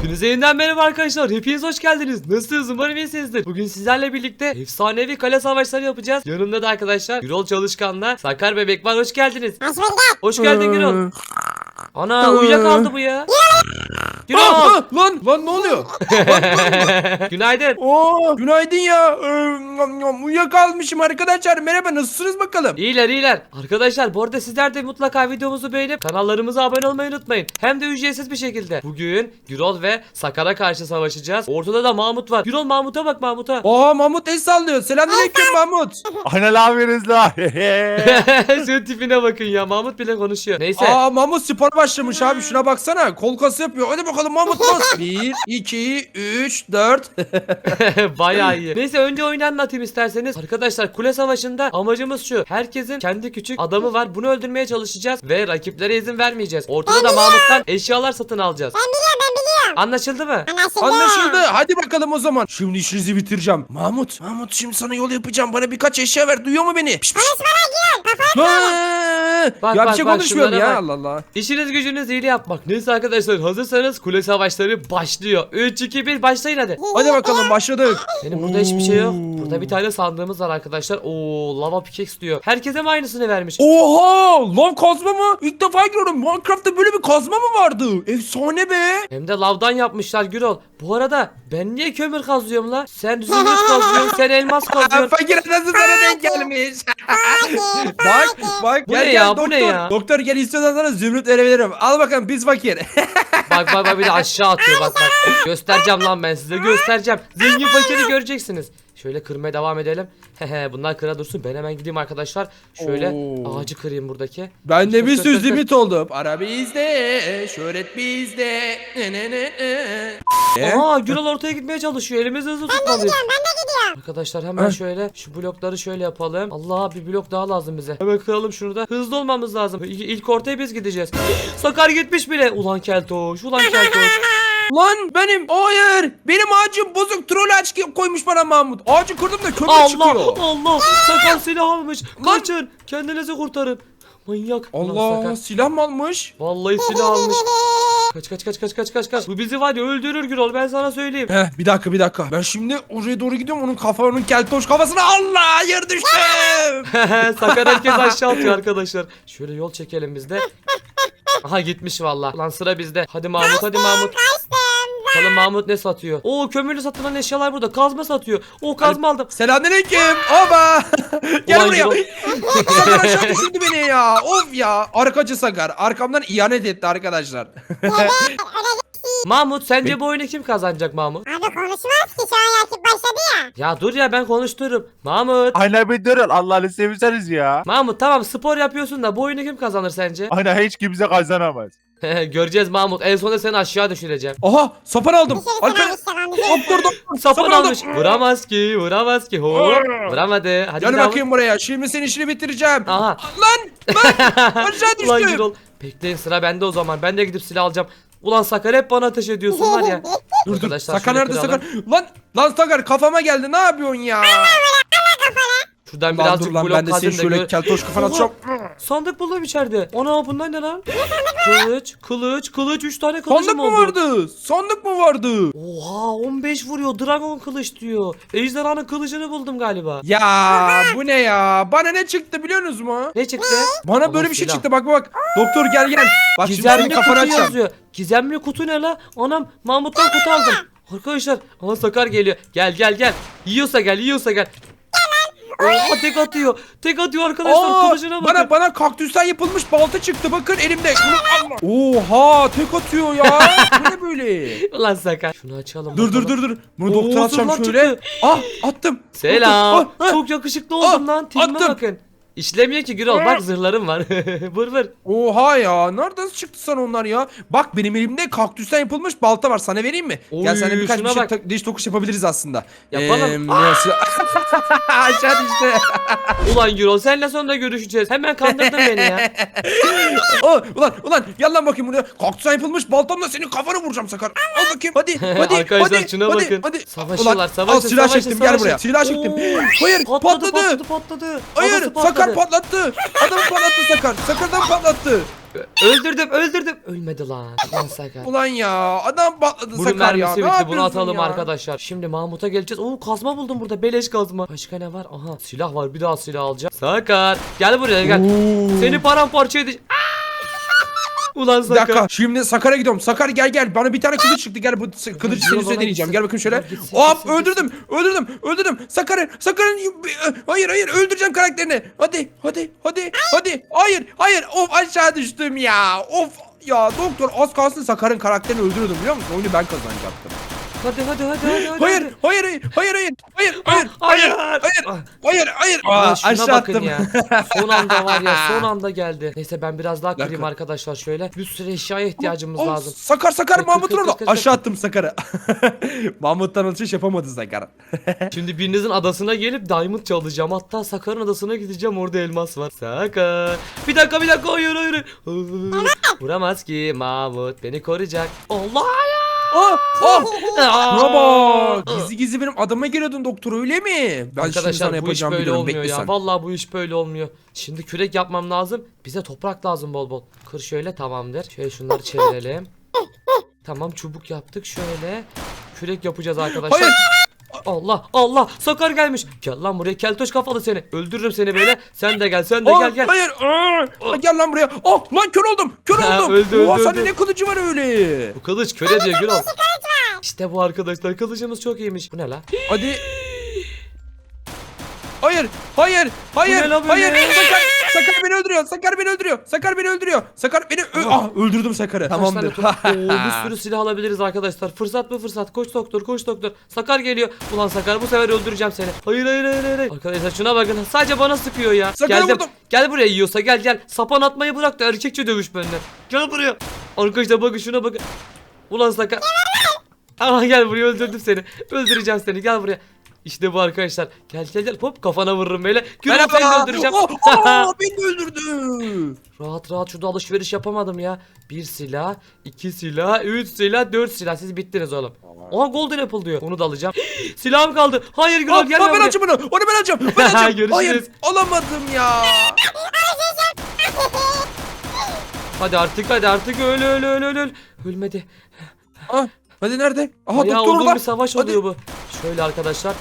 Hepinize yeniden merhaba arkadaşlar. Hepiniz hoş geldiniz. Nasılsınız? Umarım iyisinizdir. Bugün sizlerle birlikte efsanevi kale savaşları yapacağız. Yanımda da arkadaşlar Gürol Çalışkan'la Sakar Bebek var. Hoş geldiniz. Hoş bulduk. Hoş geldin Gürol. Ana uyuyakaldı bu ya. Ah, Gürol. ah, lan lan ne oluyor? Günaydın. Oo günaydın ya. Ee, Uyuyakalmışım arkadaşlar. Merhaba nasılsınız bakalım? İyiler iyiler. Arkadaşlar bu arada sizler de mutlaka videomuzu beğenip kanallarımıza abone olmayı unutmayın. Hem de ücretsiz bir şekilde. Bugün Gürol ve Sakar'a karşı savaşacağız. Ortada da Mahmut var. Gürol Mahmut'a bak Mahmut'a. Aa Mahmut el sallıyor. Selamünaleyküm Mahmut. Ana ne yapıyorsunuz la? Şu tipine bakın ya. Mahmut bile konuşuyor. Neyse. Aa Mahmut spor başlamış abi. Şuna baksana. Kol kası yapıyor. Hadi bakalım Mahmut bas. 1, 2, 3, 4. Bayağı iyi. Neyse önce oyunu anlatayım isterseniz. Arkadaşlar kule savaşında amacımız şu. Herkesin kendi küçük adamı var. Bunu öldürmeye çalışacağız ve rakiplere izin vermeyeceğiz. Ortada da Mahmut'tan eşyalar satın alacağız. Ben biliyorum ben biliyorum. Anlaşıldı mı? Anlaşıldı. Anlaşıldı. Hadi bakalım o zaman. Şimdi işinizi bitireceğim. Mahmut. Mahmut şimdi sana yol yapacağım. Bana birkaç eşya ver. Duyuyor mu beni? Piş, piş. Ha! Bak, ya bak, bir şey bak, konuşmuyorum şunlara ya. bak. Allah Allah. İşiniz gücünüz iyiliği yapmak. Neyse arkadaşlar hazırsanız kule savaşları başlıyor. 3 2 1 başlayın hadi. Hadi bakalım başladık. Benim burada hiçbir şey yok. Burada bir tane sandığımız var arkadaşlar. Oo lava pickaxe diyor. Herkese mi aynısını vermiş? Oha! Lan kazma mı? İlk defa görüyorum. Minecraft'ta böyle bir kazma mı vardı? Efsane be. Hem de lavdan yapmışlar Gürol. Bu arada ben niye kömür kazıyorum la? Sen zümrüt kazıyorsun, sen elmas kazıyorsun. fakir nasıl sana denk gelmiş? bak bak Bu gel ne gel ya, bu doktor. ne ya? Doktor gel istiyorsan sana zümrüt verebilirim. Al bakalım biz fakir. Bak bak bak bir de aşağı atıyor bak bak. Göstereceğim lan ben size göstereceğim. Zengin fakiri göreceksiniz. Şöyle kırmaya devam edelim. Hehe bunlar kıra dursun. Ben hemen gideyim arkadaşlar. Şöyle Oo. ağacı kırayım buradaki. ben de bir söz limit oldum. Para bizde, şöhret bizde. Ne ne ne ne. Aa Gürol ortaya gitmeye çalışıyor. Elimizi hızlı tutmalıyız. Ben de gidiyorum. Arkadaşlar hemen Heh. şöyle şu blokları şöyle yapalım. Allah bir blok daha lazım bize. Hemen kıralım şunu da. Hızlı olmamız lazım. İlk, ilk ortaya biz gideceğiz. Sakar gitmiş bile. Ulan keltoş. Ulan keltoş. Lan benim hayır. Benim ağacım bozuk. Troll ağaç koymuş bana Mahmut. Ağacı kırdım da kömür Allah çıkıyor. Allah. Sakar silah almış. Kaçın. Kendinizi kurtarın. Manyak. Allah Sakar. silah mı almış? Vallahi silah almış. Kaç kaç kaç kaç kaç kaç kaç. Bu bizi var ya öldürür Gürol ben sana söyleyeyim. Heh, bir dakika bir dakika. Ben şimdi oraya doğru gidiyorum. Onun kafanın keltoş kafasına Allah hayır düştüm. Sakar herkes aşağı atıyor arkadaşlar. Şöyle yol çekelim biz de. Aha gitmiş valla. Lan sıra bizde. Hadi Mahmut hadi Mahmut. Bakalım Mahmut ne satıyor? Oo kömürlü satılan eşyalar burada. Kazma satıyor. Oo kazma aldım. Selamünaleyküm. Oba. Gel Ulan buraya. Gürol. Sakar aşağı düşürdü beni ya. Of ya. Arkacı Sakar. Arkamdan ihanet etti arkadaşlar. Mahmut sence bu oyunu kim kazanacak Mahmut? Abi konuşmaz ki şu an yakıp başladı ya. Ya dur ya ben konuştururum. Mahmut. Ana bir durun Allah'ını sevirseniz ya. Mahmut tamam spor yapıyorsun da bu oyunu kim kazanır sence? Ana hiç kimse kazanamaz. Göreceğiz Mahmut. En sonunda seni aşağı düşüreceğim. Aha sapan aldım. Düşürürsün Alper. işte ben Hop durdum. Sapan aldım. almış. Vuramaz ki, vuramaz ki. Hop. Vuramadı. Hadi Gel daha bakayım buraya. Şimdi senin işini bitireceğim. Aha. Lan lan aşağı Ulan düştüm. Gürol. Bekleyin sıra bende o zaman. Ben de gidip silah alacağım. Ulan Sakar hep bana ateş ediyorsun var ya. Dur dur. Arkadaşlar Sakar nerede kıralım. Sakar? Lan lan Sakar kafama geldi. Ne yapıyorsun ya? Şuradan Lan birazcık dur lan blok ben de seni kazayım da şöyle gör- keltoş kafana Oha! atacağım. Sandık buldum içeride. Ana bunlar ne lan? Kılıç, kılıç, kılıç. 3 tane kılıcım Sandık mı oldu. vardı? Sandık mı vardı? Oha 15 vuruyor. Dragon kılıç diyor. Ejderhanın kılıcını buldum galiba. Ya bu ne ya? Bana ne çıktı biliyorsunuz mu? Ne çıktı? Bana Allah böyle bir şey silah. çıktı bak bak. Doktor gel gel. Bak şimdi Gizemli kutu kafanı açacağım. yazıyor. Gizemli kutu ne la? Anam Mahmut'tan kutu aldım. Arkadaşlar aha Sakar geliyor. Gel gel gel. Yiyorsa gel yiyorsa gel. Oha tek atıyor. Tek atıyor arkadaşlar Aa, kılıcına bakın. bana bana kaktüsten yapılmış balta çıktı bakın elimde. Oha tek atıyor ya. Bu ne böyle? Ulan Sakar. Şunu açalım. Dur dur bakalım. dur dur. Bunu Oo, doktora atacağım şöyle. çıktı. Ah attım. Selam. Attım. Ah, ah. Çok yakışıklı oldum Ah, lan. Attım. bakın. İşlemiyor ki Gürol bak zırhlarım var. vır vır. Oha ya. Nereden çıktı sana onlar ya? Bak benim elimde kaktüsten yapılmış balta var. Sana vereyim mi? Gel Oy, sana birkaç bir şuna şey bak. diş tokuş yapabiliriz aslında. Yapalım. Eee, nasıl? Aşağı düştü. Ulan Gürol seninle sonra görüşeceğiz. Hemen kandırdın beni ya. Oh, ulan ulan gel lan bakayım buraya. Kaktüsten yapılmış baltamla senin kafanı vuracağım Sakar. Al bakayım hadi hadi. Arkadaşlar hadi, şuna hadi, bakın. Hadi. Savaşıyorlar, Ulan, savaşın, Al silah savaşın, çektim gel savaşın. buraya. Silah çektim. Hayır patladı, patladı. patladı. Hayır Kafası. Sakar Adam patlattı. Adamı patlattı Sakar. Sakar'dan patlattı. Öldürdüm öldürdüm. Ölmedi lan. Lan Sakar. Ulan ya adam patladı Bunun Sakar ya. mermisi Ne bitti. Bunu yapıyorsun atalım ya? arkadaşlar. Şimdi Mahmut'a geleceğiz. Oo kazma buldum burada. Beleş kazma. Başka ne var? Aha silah var. Bir daha silah alacağım. Sakar. Gel buraya gel. Seni paramparça edeceğim. Ulan Bir Sakar. dakika şimdi Sakar'a gidiyorum. Sakar gel gel. Bana bir tane kılıç çıktı. Gel bu s- kılıcı senin üstüne deneyeceğim. Gel bakayım şöyle. Hop öldürdüm. Öldürdüm. Öldürdüm. Sakar'ın Sakar'ın hayır hayır öldüreceğim karakterini. Hadi hadi hadi hadi. Hayır hayır. Of aşağı düştüm ya. Of ya doktor az kalsın Sakar'ın karakterini öldürüyordum biliyor musun? Oyunu ben kazanacaktım. Hadi hadi hadi hadi. hadi. Hayır hayır hayır hayır hayır hayır hayır hayır hayır Ah. hayır hayır. Aa, şuna aşağı bakın attım. ya. Son anda var ya son anda geldi. Neyse ben biraz daha kırayım arkadaşlar şöyle. Bir sürü eşyaya ihtiyacımız Oh, lazım. Sakar Sakar Kır, kır, Mahmut kır, orada. Aşağı attım Sakar'ı. Mahmut'tan alışveriş yapamadı Sakar. Şimdi birinizin adasına gelip diamond çalacağım. Hatta Sakar'ın adasına gideceğim orada elmas var. Sakar. Bir dakika bir dakika hayır. hayır. Vuramaz ki Mahmut beni koruyacak. Allah ya. Ah, ah. Aa! Bak. Gizli gizli benim adama giriyordun doktor öyle mi? Ben şimdi sana Arkadaşlar bu iş yapacağımı böyle biliyorum. olmuyor Bekle ya. sen. Vallahi bu iş böyle olmuyor. Şimdi kürek yapmam lazım. Bize toprak lazım bol bol. Kır şöyle tamamdır. Şöyle şunları çevirelim. tamam çubuk yaptık şöyle. Kürek yapacağız arkadaşlar. Hayır. Allah Allah Sakar gelmiş. Gel lan buraya keltoş kafalı seni. Öldürürüm seni böyle. Sen de gel sen de Ah, gel gel. Hayır. Aa, gel lan buraya. Oh lan kör oldum. Kör Ha, oldum. öldü, öldü, Oha, sende öldü. ne kılıcı var öyle? Bu kılıç köre diyor Gürol. İşte bu arkadaşlar kılıcımız çok iyiymiş. Bu ne la? Hadi. Hayır, hayır, hayır, Bu ne lan böyle? hayır. Sakar, Sakar beni öldürüyor. Sakar beni öldürüyor. Sakar beni öldürüyor. Sakar beni ö- ah, öldürdüm Sakar'ı. Kaç tane Tamamdır. top- Oo, bir sürü silah alabiliriz arkadaşlar. Fırsat mı fırsat? Koş doktor, koş doktor. Sakar geliyor. Ulan Sakar bu sefer öldüreceğim seni. Hayır hayır hayır hayır. Arkadaşlar şuna bakın. Sadece bana sıkıyor ya. Sakar'a Geldim. vurdum. Gel buraya yiyorsa gel gel. Sapan atmayı bırak da erkekçe dövüş benimle. Gel buraya. Arkadaşlar bakın şuna bakın. Ulan Sakar. Aa gel buraya öldürdüm seni. Öldüreceğim seni. Gel buraya. İşte bu arkadaşlar. Gel gel gel. Hop kafana vururum böyle. Gül seni öldüreceğim. Oh, oh, beni de öldürdü. Rahat rahat şurada alışveriş yapamadım ya. Bir silah, iki silah, üç silah, dört silah. Siz bittiniz oğlum. Oha golden apple diyor. Onu da alacağım. Silahım kaldı. Hayır Gürol gel ah, lan ben buraya. açım bunu. Onu ben açacağım. Ben açacağım. Hayır, alamadım ya. Hadi artık hadi artık öl öl öl öl öl. Ölmedi. Ah, hadi nerede? Aha Bayağı doktor orada. bir savaş Hadi. oluyor bu. Şöyle arkadaşlar.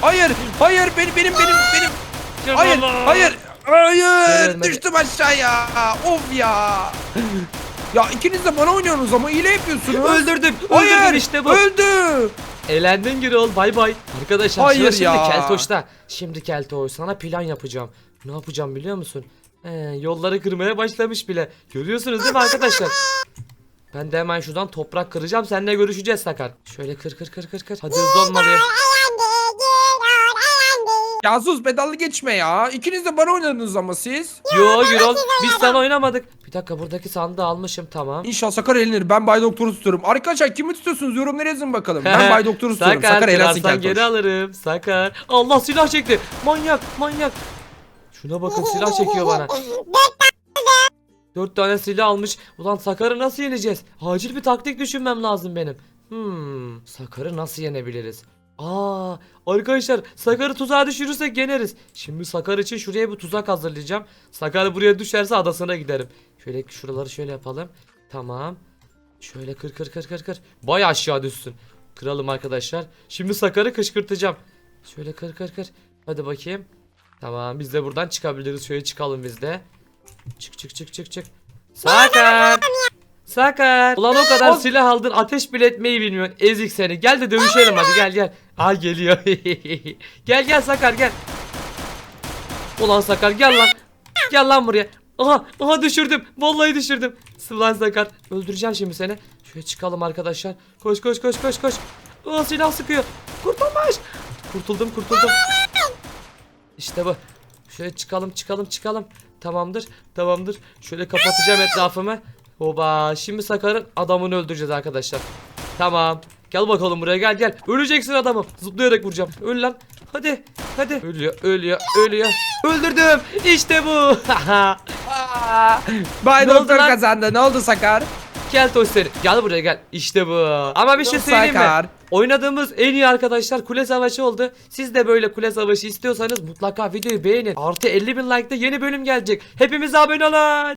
Hayır, hayır benim benim benim benim. Hayır, hayır. Hayır, düştüm aşağıya. Of ya. Ya ikiniz de bana oynuyorsunuz ama hile yapıyorsunuz. Öldürdüm. Hayır, Öldürdüm işte bu. Öldü. Elendin Gürol. Bay bay. Arkadaşlar Hayır şimdi ya. Keltoş'ta. Şimdi Keltoş sana plan yapacağım. Ne yapacağım biliyor musun? Ee, yolları kırmaya başlamış bile. Görüyorsunuz değil mi arkadaşlar? Ben de hemen şuradan toprak kıracağım. Seninle görüşeceğiz Sakar. Şöyle kır kır kır kır kır. Hadi hızlı olmalıyım. Ya sus pedallı geçme ya. İkiniz de bana oynadınız ama siz. Yo Gürol biz sana oynamadık. Bir dakika buradaki sandığı almışım tamam. İnşallah Sakar eğlenir. Ben Bay Doktor'u tutuyorum. Arkadaşlar kimi tutuyorsunuz? Yorumlara yazın bakalım. Ben Bay Doktor'u tutuyorum. Sakar, eğlensin kırarsan Keltoş. geri alırım. Sakar. Allah silah çekti. Manyak manyak. Şuna bakın silah çekiyor bana. Dört tane silah almış. Ulan Sakar'ı nasıl yeneceğiz? Acil bir taktik düşünmem lazım benim. Hmm, Sakar'ı nasıl yenebiliriz? Aa, arkadaşlar Sakar'ı tuzağa düşürürsek yeneriz. Şimdi Sakar için şuraya bir tuzak hazırlayacağım. Sakar buraya düşerse adasına giderim. Şöyle şuraları şöyle yapalım. Tamam. Şöyle kır kır kır kır kır. Baya aşağı düşsün. Kıralım arkadaşlar. Şimdi Sakar'ı kışkırtacağım. Şöyle kır kır kır. Hadi bakayım. Tamam biz de buradan çıkabiliriz. Şöyle çıkalım biz de. Çık çık çık çık çık. Sakar. Sakar. Ulan o kadar silah aldın ateş bile etmeyi bilmiyorsun. Ezik seni. Gel de dövüşelim hadi gel gel. Aa geliyor. gel gel Sakar gel. Ulan Sakar gel lan. Gel lan buraya. Aha aha düşürdüm. Vallahi düşürdüm. Ulan Sakar. Öldüreceğim şimdi seni. Şöyle çıkalım arkadaşlar. Koş koş koş koş koş. Aa silah sıkıyor. Kurtulmuş. Kurtuldum kurtuldum. İşte bu. Şöyle çıkalım çıkalım çıkalım. Tamamdır tamamdır. Şöyle kapatacağım etrafımı. Oba şimdi Sakar'ın adamını öldüreceğiz arkadaşlar. Tamam. Gel bakalım buraya gel gel. Öleceksin adamım. Zıplayarak vuracağım. Öl lan. Hadi. Hadi. Ölüyor ölüyor ölüyor. Öldürdüm. İşte bu. Bay Ne oldu Doktor lan? kazandı. Ne oldu Sakar? Keltoş seni. Gel buraya gel. İşte bu. Ama bir şey söyleyeyim mi? Oynadığımız en iyi arkadaşlar kule savaşı oldu. Siz de böyle kule savaşı istiyorsanız mutlaka videoyu beğenin. Artı 50 bin like'da yeni bölüm gelecek. Hepimiz abone olun.